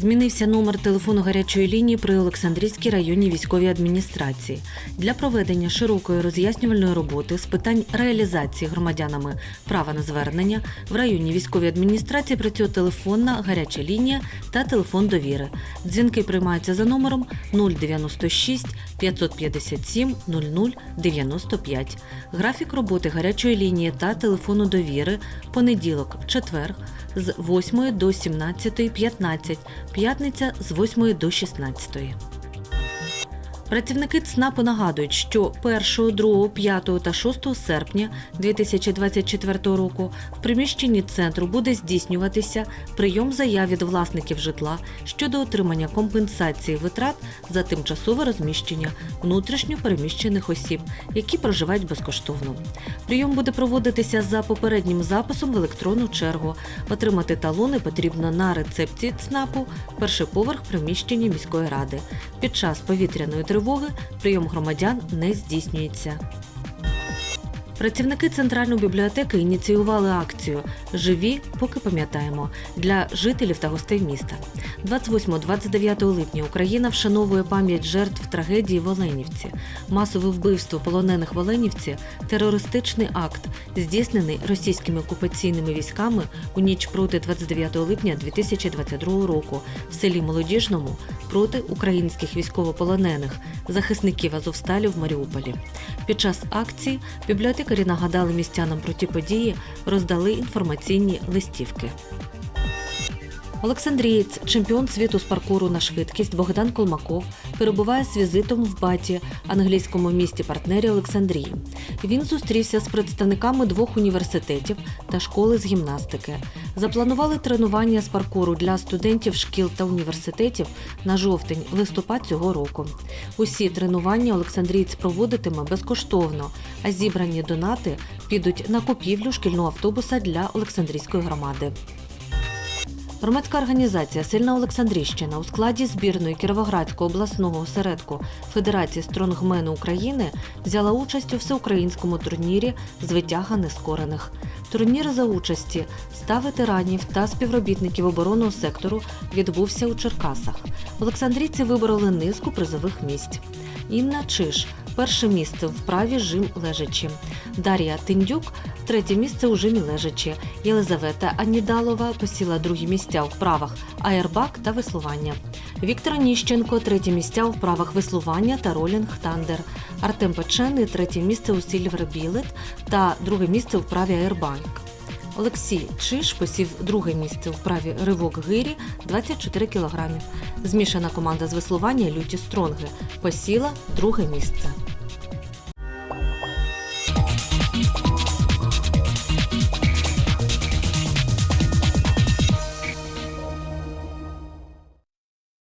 Змінився номер телефону гарячої лінії при Олександрійській районній військовій адміністрації для проведення широкої роз'яснювальної роботи з питань реалізації громадянами права на звернення в районній військовій адміністрації працює телефонна гаряча лінія та телефон довіри. Дзвінки приймаються за номером 096 557 00 95. Графік роботи гарячої лінії та телефону довіри понеділок, четвер з 8 до 17.15, п'ятниця з 8 до 16. Працівники ЦНАПу нагадують, що 1, 2, 5 та 6 серпня 2024 року в приміщенні центру буде здійснюватися прийом заяв від власників житла щодо отримання компенсації витрат за тимчасове розміщення внутрішньо переміщених осіб, які проживають безкоштовно. Прийом буде проводитися за попереднім записом в електронну чергу. Отримати талони потрібно на рецепції ЦНАПу, перший поверх приміщення міської ради. Під час повітряної тривоги прийом громадян не здійснюється. Працівники центральної бібліотеки ініціювали акцію Живі, поки пам'ятаємо для жителів та гостей міста. 28-29 липня Україна вшановує пам'ять жертв трагедії в Оленівці. Масове вбивство полонених в Оленівці терористичний акт, здійснений російськими окупаційними військами у ніч проти 29 липня 2022 року в селі Молодіжному проти українських військовополонених, захисників Азовсталі в Маріуполі. Під час акції бібліотекарі нагадали містянам про ті події, роздали інформаційні листівки. Олександрієць, чемпіон світу з паркуру на швидкість Богдан Колмаков, перебуває з візитом в Баті, англійському місті партнері Олександрії. Він зустрівся з представниками двох університетів та школи з гімнастики. Запланували тренування з паркуру для студентів шкіл та університетів на жовтень-листопад цього року. Усі тренування Олександрієць проводитиме безкоштовно, а зібрані донати підуть на купівлю шкільного автобуса для Олександрійської громади. Громадська організація Сильна Олександрійщина у складі збірної Кіровоградського обласного осередку Федерації стронгмену України взяла участь у всеукраїнському турнірі з витяга нескорених. Турнір за участі ста ветеранів та співробітників оборонного сектору відбувся у Черкасах. Олександрійці вибороли низку призових місць. Інна Чиш перше місце в вправі жим лежачі. Дар'я Тиндюк третє місце у жимі лежачі. Єлизавета Анідалова посіла другі місця у вправах аербак та веслування. Віктор Ніщенко третє місця у вправах веслування та ролінг тандер. Артем Печений третє місце у сільвер білет та друге місце у вправі аербанк. Олексій Чиш посів друге місце у вправі ривок гирі 24 кг. Змішана команда з веслування Люті Стронги посіла друге місце. you